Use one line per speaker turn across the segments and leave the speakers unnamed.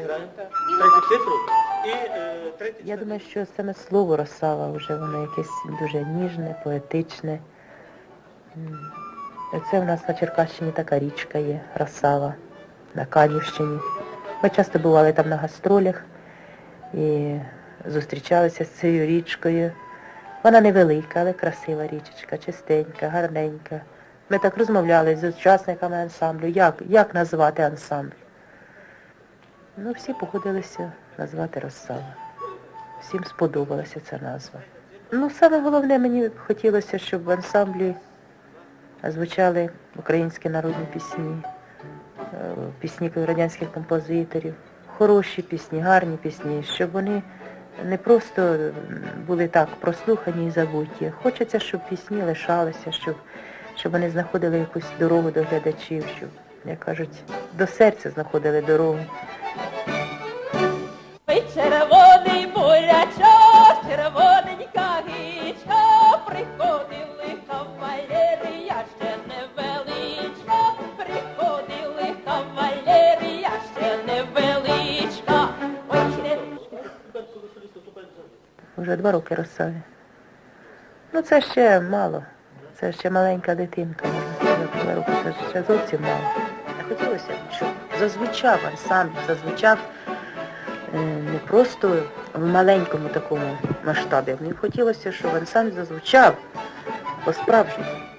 зіграємо. Третю цифру і е,
Я думаю, що саме слово розсава вже воно якесь дуже ніжне, поетичне. Це в нас на Черкащині така річка є, Росава, на Канівщині. Ми часто бували там на гастролях і зустрічалися з цією річкою. Вона невелика, але красива річечка, чистенька, гарненька. Ми так розмовляли з учасниками ансамблю, як, як назвати ансамбль. Ну, всі погодилися назвати Росава. Всім сподобалася ця назва. Ну, саме головне, мені хотілося, щоб в ансамблі звучали українські народні пісні, е, пісні радянських композиторів, хороші пісні, гарні пісні, щоб вони не просто були так прослухані і забуті. Хочеться, щоб пісні лишалися, щоб, щоб вони знаходили якусь дорогу до глядачів, щоб, як кажуть, до серця знаходили дорогу.
Ой, червоний бурячок, червоненька гічка, приходили кавалери, я ще невеличка, приходили кавалери, я ще невеличка. Ой, червоний.
Вже два роки розсаві. Ну це ще мало. Це ще маленька дитинка, можна сказати. Два роки це ще зовсім мало. А хотілося, б, щоб зазвучав ансамбль, зазвучав не просто в маленькому такому масштабі. Мені хотілося, щоб ансамбль зазвучав по-справжньому.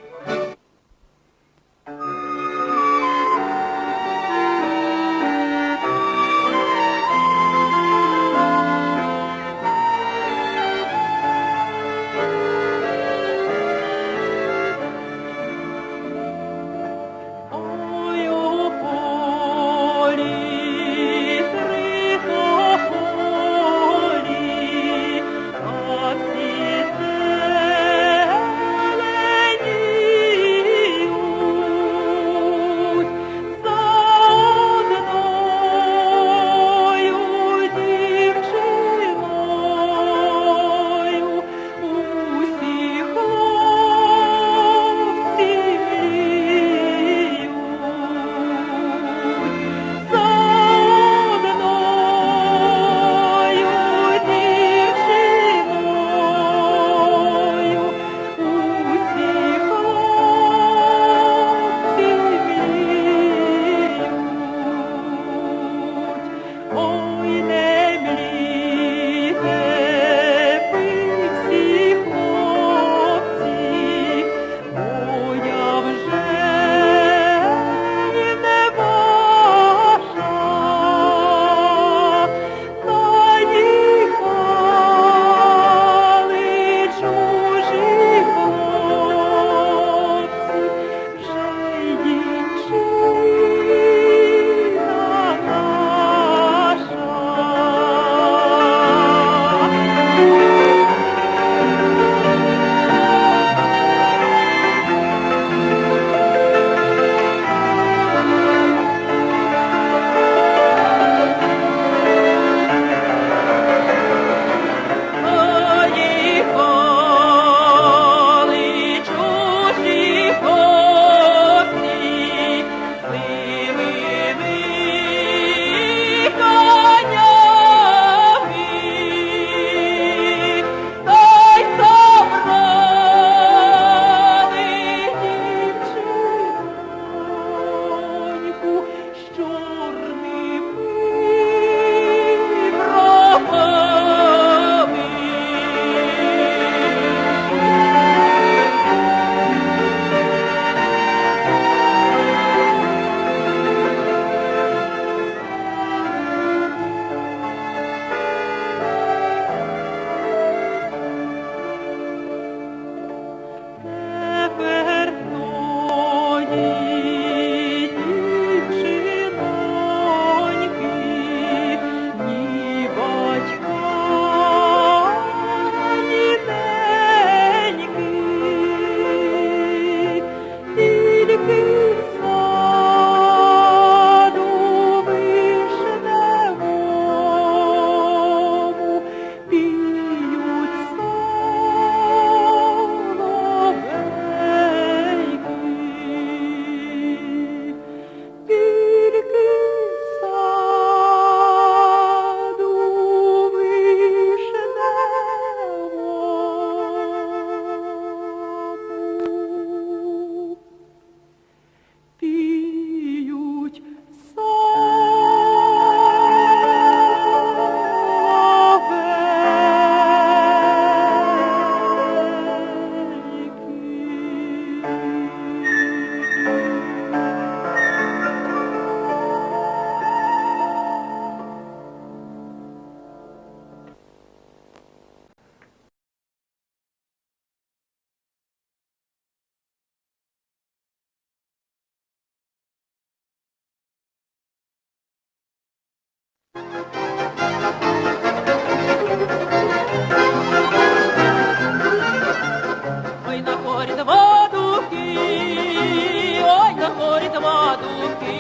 два духи,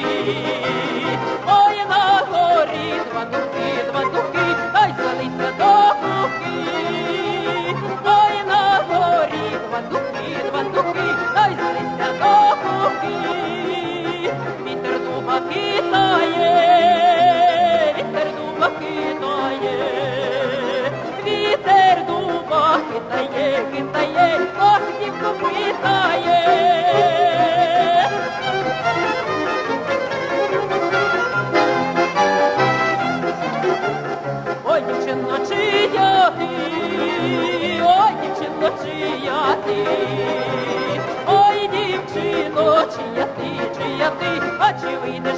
ой на горі, два духи, два духи, та залиться до кухи, ой на горі, два духи, два духи, та залиться до кухи, вітер дуба китає, вітер дуба китає, вітер дуба китає, китає, косміку кидає. But you eat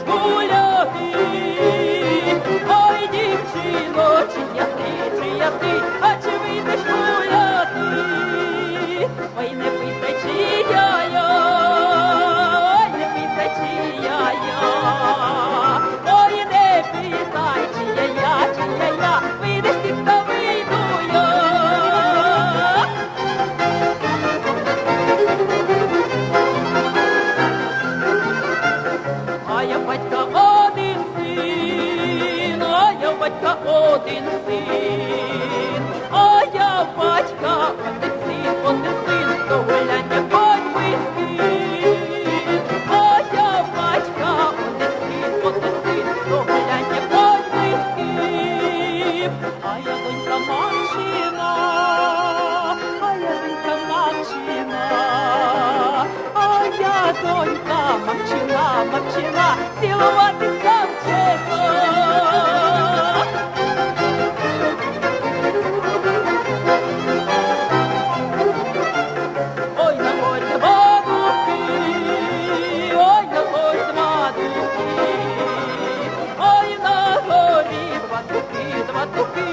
يا وجه أودين سين يا وجه أودين سين цілувати ставчего. Ой, находь бабухи, ой, находь матухи, ой, на горі два тухи, два тухи.